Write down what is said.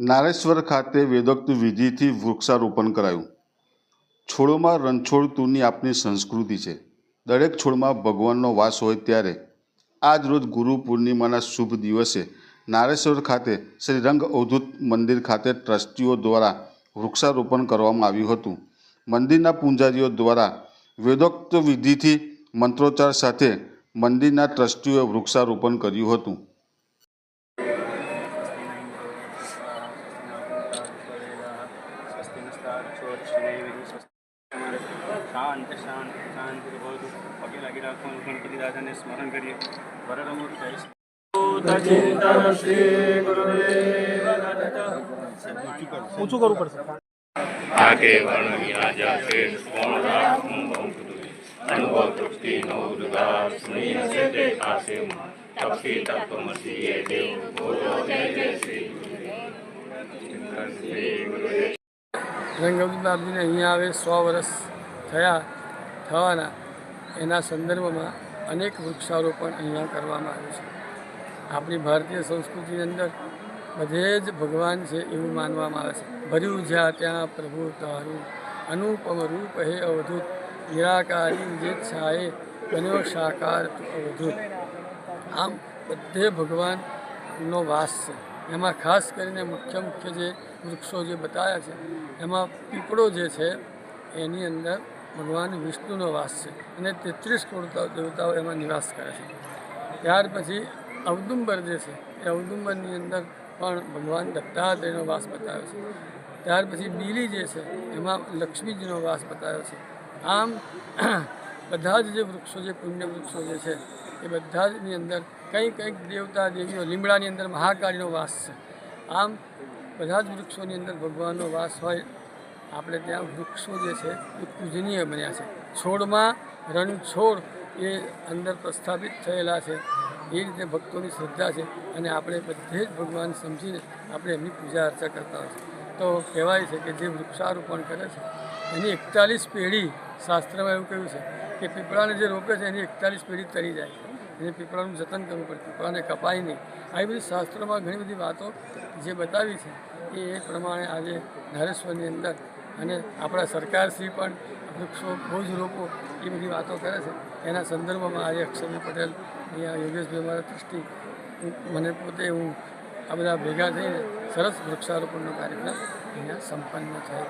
નારેશ્વર ખાતે વેદોક્ત વિધિથી વૃક્ષારોપણ કરાયું. છોડોમાં રણછોડ તુની આપની સંસ્કૃતિ છે. દરેક છોડમાં ભગવાનનો વાસ હોય ત્યારે આજ રોજ ગુરુ પૂર્ણિમાના શુભ દિવસે નારેશ્વર ખાતે શ્રી રંગ અવધૂત મંદિર ખાતે ટ્રસ્ટીઓ દ્વારા વૃક્ષારોપણ કરવામાં આવ્યું હતું. મંદિરના પૂંજારીઓ દ્વારા વેદોક્ત વિધિથી મંત્રોચ્ચાર સાથે મંદિરના ટ્રસ્ટીઓએ વૃક્ષારોપણ કર્યું હતું. શાંત શાંત શાંતિ ભવતુ પગે લાગી રાખવાનું ગણપતિ દાદાને સ્મરણ કરીએ વરદમૂર્તિ ચિંતન ઊંચું કરવું પડશે આગે વર્ણ રાજા શેષ કોણ અનુભવ તૃપ્તિ નવ ઉદ્ગાર સુની હશે તે ખાસે તપસી તત્વમસી એ દેવ બોલો જય જય શ્રી ગુરુદેવ શ્રી ગુરુદેવ રંગવતી બાપજીને અહીંયા આવે સો વર્ષ થયા, થવાના. એના સંદર્ભમાં અનેક વૃક્ષારોપણ અહીંયા કરવામાં આવે છે. આપણી ભારતીય સંસ્કૃતિની અંદર બધે જ ભગવાન છે એવું માનવામાં આવે છે. ભર્યું જ્યાં ત્યાં પ્રભુ તારું, અનુપમ રૂપ હે અવધૂત, નિરાકારી જે છાએ બન્યો સાકાર અવધૂત. આમ બધે ભગવાનનો વાસ છે. એમાં ખાસ કરીને મુખ્ય મુખ્ય જે વૃક્ષો જે બતાવ્યા છે, એમાં પીપળો જે છે, એની અંદર ભગવાન વિષ્ણુનો વાસ છે અને તેત્રીસ કરોડ દેવતાઓ એમાં નિવાસ કરે છે. ત્યાર પછી અવદુંબર જે છે, એ અવદુંબરની અંદર પણ ભગવાન દત્તાત્રેયનો વાસ બતાવ્યો છે. ત્યાર પછી બીલી જે છે, એમાં લક્ષ્મીજીનો વાસ બતાવ્યો છે. આમ, બધા જ જે વૃક્ષો, જે પુણ્ય વૃક્ષો જે છે એ બધા જની અંદર કંઈ કંઈક દેવતા દેવીઓ, લીમડાની અંદર મહાકાળીનો વાસ છે. આમ બધા જ વૃક્ષોની અંદર ભગવાનનો વાસ હોય, આપણે ત્યાં વૃક્ષો જે છે એ પૂજનીય બન્યા છે. છોડમાં રણછોડ એ અંદર પ્રસ્થાપિત થયેલા છે. એ રીતે ભક્તોની શ્રદ્ધા છે અને આપણે બધે જ ભગવાન સમજીને આપણે એમની પૂજા અર્ચા કરતા હોય છે. તો કહેવાય છે કે જે વૃક્ષારોપણ કરે છે, એની એકતાલીસ પેઢી શાસ્ત્રમાં એવું કહ્યું છે કે પીપળાને જે રોપે છે એની એકતાલીસ પેઢી તરી જાય એને પીપળાનું જતન કરવું પડે, પીપળાને કપાય નહીં. આવી બધી શાસ્ત્રોમાં ઘણી બધી વાતો જે બતાવી છે, એ એ પ્રમાણે આજે ધારેશ્વરની અંદર અને આપણા સરકારશ્રી પણ વૃક્ષો બહુ જ રોપો, એ બધી વાતો કરે છે. એના સંદર્ભમાં આજે અક્ષરભાઈ પટેલ અહીંયા યોગેશભાઈ મારા દ્રષ્ટિ મને પોતે હું આ બધા ભેગા થઈને સરસ વૃક્ષારોપણનો કાર્યક્રમ અહીંયા સંપન્ન થયો.